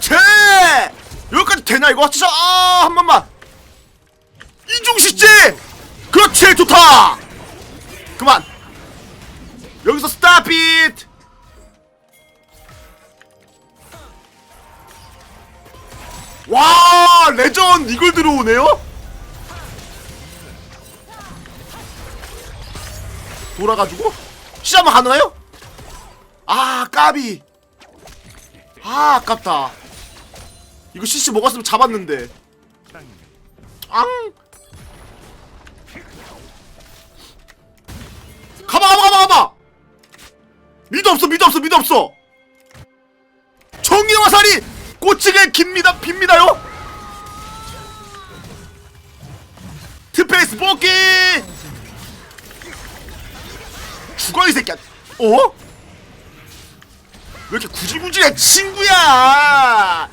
그렇지 여기까지 되나 이거 진짜 아 한 번만 이중시지 그렇지 좋다 그만 여기서 스탑 잇 와, 레전 이걸 들어오네요? 돌아가지고 시작만 가능해요? 아, 까비. 아, 아깝다. 이거 CC 먹었으면 잡았는데. 앙. 가봐, 가봐, 가봐, 가봐. 미드 없어, 미드 없어, 미드 없어. 정의와 살이 꽃치게 깁니다, 빕니다요. 트페이스 뽑기. 죽어 이 새끼야. 어? 왜 이렇게 구질구질해 친구야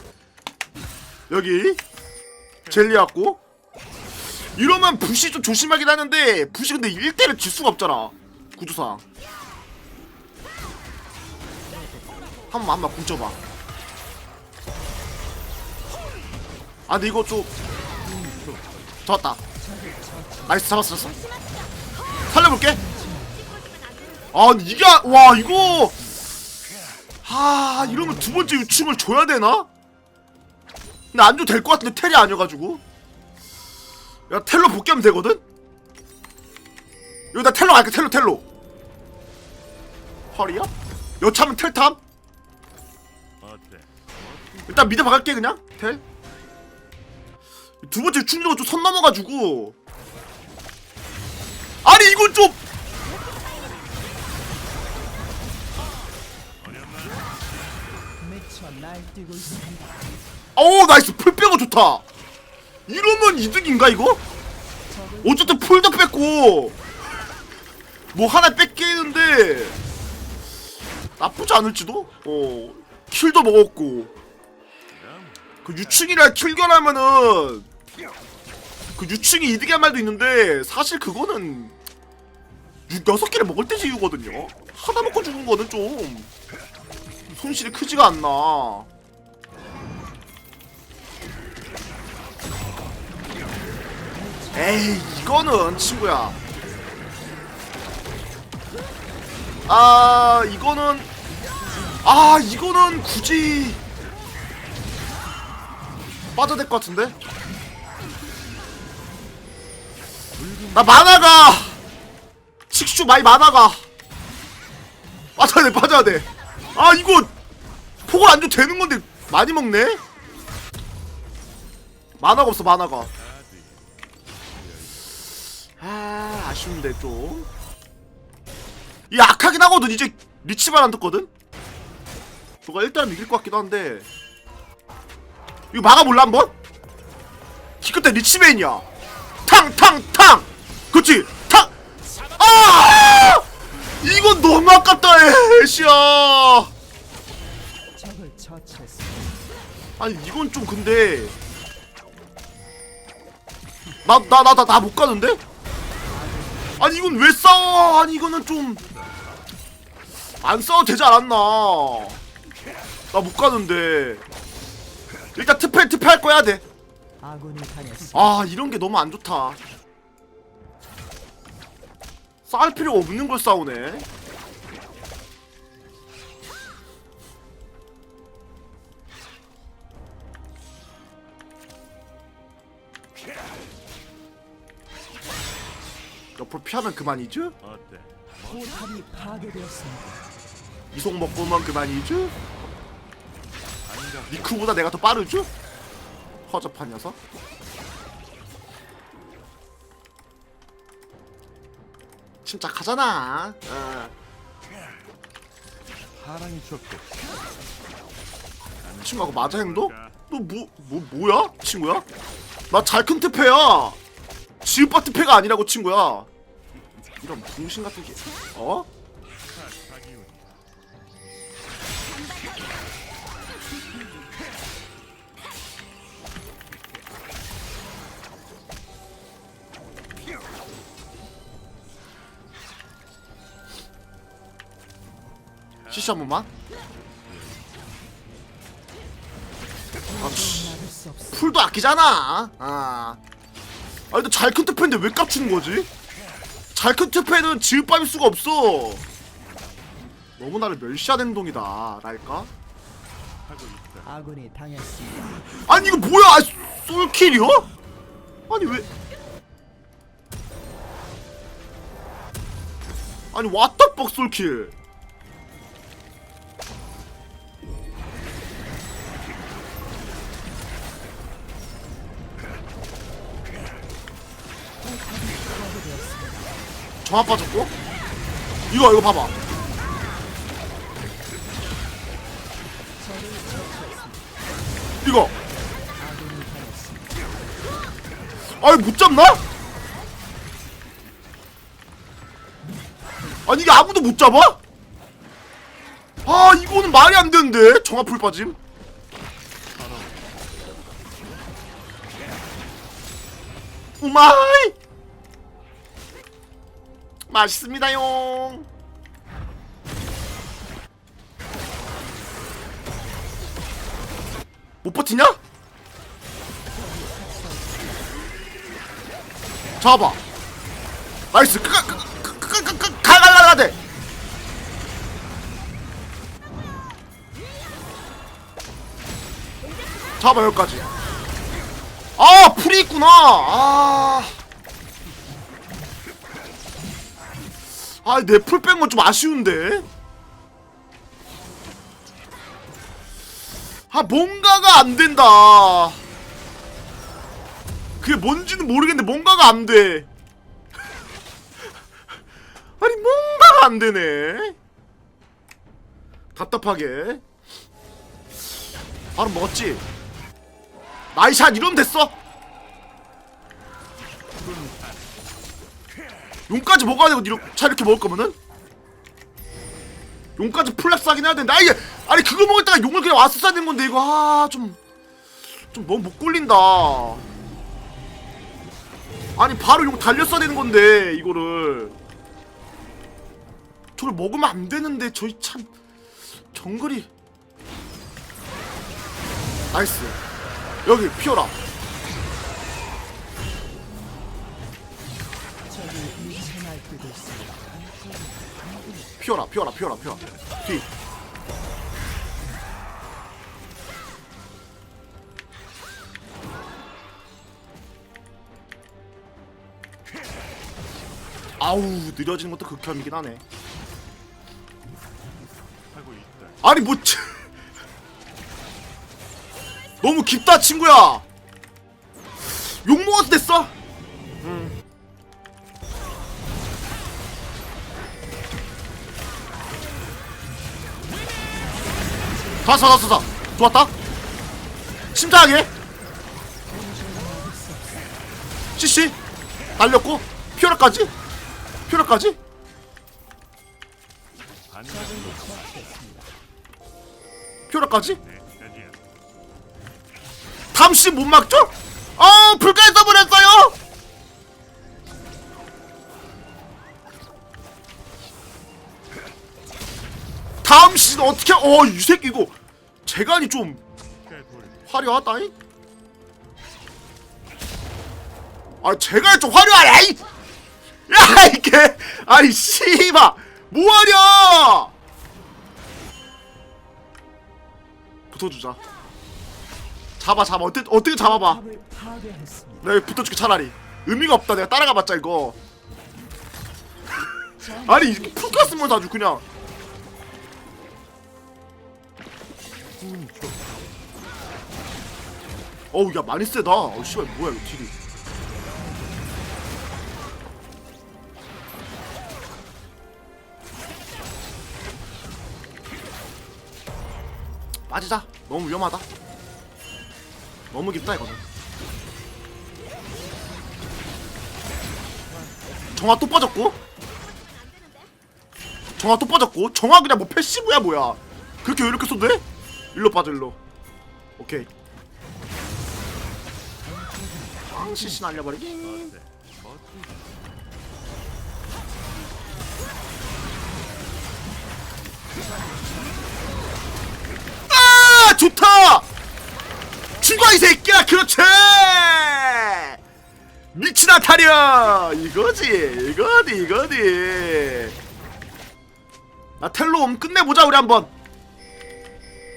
여기 젤리 왔고. 이러면 부시 좀 조심하긴 하는데 부시 근데 1대를 질 수가 없잖아. 구두상. 한번 한번 궁쳐봐. 아 근데 이거 좀 좋았다. 나이스 잡았어 잡았어. 살려볼게. 아 이게 와 이거. 아 이러면 두 번째 유충을 줘야 되나? 근데 안 줘도 될 것 같은데 텔이 아니어가지고 야 텔로 복귀하면 되거든? 여기다 텔로 갈게 텔로 텔로 허리야? 여차하면 텔탐? 일단 미드 박을게 그냥 텔. 두 번째 충격은 좀선 넘어가지고 아니 이건 좀 오 나이스. 풀 빼고 좋다. 이러면 이득인가 이거? 어쨌든 풀도 뺐고 뭐 하나 뺏기는데 나쁘지 않을지도? 어 킬도 먹었고. 그 유충이라 킬 견하면은 그 유충이 이득이란 말도 있는데 사실 그거는 유, 여섯 개를 먹을 때 지우거든요. 하나 먹고 죽은 거는 좀 손실이 크지가 않나. 에이 이거는 친구야. 아 이거는 아 이거는 굳이 빠져야 될것 같은데? 나 만화가 식슈 많이 만화가. 빠져야 돼 빠져야 돼 아 이거 폭을 안 줘도 되는 건데 많이 먹네 만화가 없어 만화가 아 아쉬운데 좀. 이 약하긴 하거든 이제 리치만 안 듣거든. 누가 일단은 이길 것 같기도 한데. 이거 막아볼라 한번? 기껏 리치맨이야. 탕탕탕. 그렇 너무 아깝다 애쉬야. 아니 이건 좀 근데 나나나 나 나 못 가는데? 아니 이건 왜 싸워? 아니 이거는 좀 안 싸워도 되지 않았나? 나 못 가는데 일단 특패 특패 할 거야 돼. 아 이런 게 너무 안 좋다. 싸울 필요가 없는 걸 싸우네. 옆으로 피하면 그만이죠? 어때? 포탑이 파괴되었습니다. 이속 먹고만 그만이죠? 아닌가? 니크보다 내가 더 빠르죠? 허접한 녀석. 침착하잖아. 어. 사랑이 좋고 친구하고 맞아 행동? 너 뭐 뭐 뭐야 친구야? 나 잘큰 특패야. 지읒바 특패가 아니라고 친구야. 이런 붕신 같은 게 어? CC 한 번만. 수 없습니다. 풀도 아끼잖아. 아. 아니 근데 잘큰 투패인데 왜 깝치는 거지? 잘큰 투패는 지읒밥일 수가 없어. 너무 나를 멸시하는 행동이다. 랄까? 아군이 당했습니다. 아니 이거 뭐야? 아, 솔킬이요? 아니 왜? 아니 왓더벅 솔킬? 정합 빠졌고. 이거 이거 봐봐. 이거. 아니 못 잡나? 아니 이게 아무도 못 잡아? 아 이거는 말이 안 되는데. 정합풀 빠짐. 우마이 맛있습니다용 못 버티냐? 잡아 나이스 끄가 끄끄끄끄 가가 가가 돼 잡아 여기까지 아 풀이 있구나 아 아, 내 풀 뺀 건 좀 아쉬운데? 아, 뭔가가 안 된다. 그게 뭔지는 모르겠는데, 뭔가가 안 돼. 아니, 뭔가가 안 되네. 답답하게. 바로 먹었지? 나이샷 이러면 됐어? 용까지 먹어야 되고 이렇게 차 이렇게 먹을 거면은? 용까지 플렉스 하긴 해야 되는데. 아 이게 아니 그거 먹을 때가 용을 그냥 왔었어야 되는 건데 이거. 아좀좀 좀 너무 못 굴린다. 아니 바로 용 달렸어야 되는 건데 이거를. 저걸 먹으면 안 되는데 저희 참 정글이. 나이스. 여기 피어라 피어라 피어라 피어라 피어라. 뒤 아우 느려지는 것도 극혐이긴 하네. 아니 뭐 치- 너무 깊다 친구야! 욕 먹어도 됐어 다섯 다섯 다섯 좋았다. 침착하게 CC. 날렸고. 반갑다. 피어라까지? 여기야. 담시 못 막죠? 어 불가에 써버렸어요! 다음 시즌 어떻게 어 이 새끼 이거 재간이 좀. 화려하다잉? 아 재간이 좀 화려하네 이! 야 이게! 아니 씨바! 뭐하냐! 붙어주자. 잡아 잡아. 어떻게 어떻게 잡아봐. 내가 붙어줄게 차라리. 의미가 없다. 내가 따라가봤자 이거. 아니 이렇게 풀갔으면 아주 그냥 어우 야 많이 세다. 어 씨발 뭐야 이거 딜이. 빠지자. 너무 위험하다. 너무 깊다 이거는. 정화 또 빠졌고? 정화 또 빠졌고? 정화 그냥 뭐 패시브야 뭐야? 그렇게 왜 이렇게 쏘돼 일로 빠져 일로. 오케이. 앙시시 날려버리기. 아 좋다! 죽어 이 새끼야! 그렇지! 미친아 타려 이거지 이거지 이거지. 아 텔롬 끝내보자 우리 한번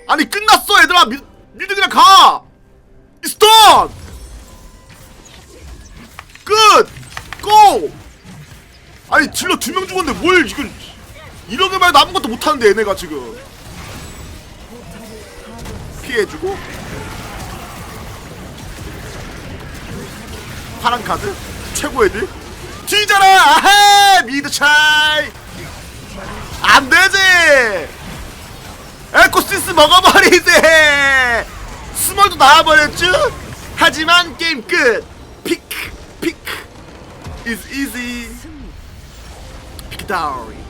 아니 끝났어 얘들아. 미, 미드 그냥 가. 스톤 끝! 고! 아니 질러 두 명 죽었는데 뭘 이걸 이러게 말도 아무것도 못하는데 얘네가 지금. 피해주고. 파란 카드. 최고 애들. 뒤져라. 아하! 미드 차이. 안 되지 에코시스 먹어버리지 스몰도 나와버렸죠? 하지만 게임 끝. 피크 피크 is easy. 피크 다운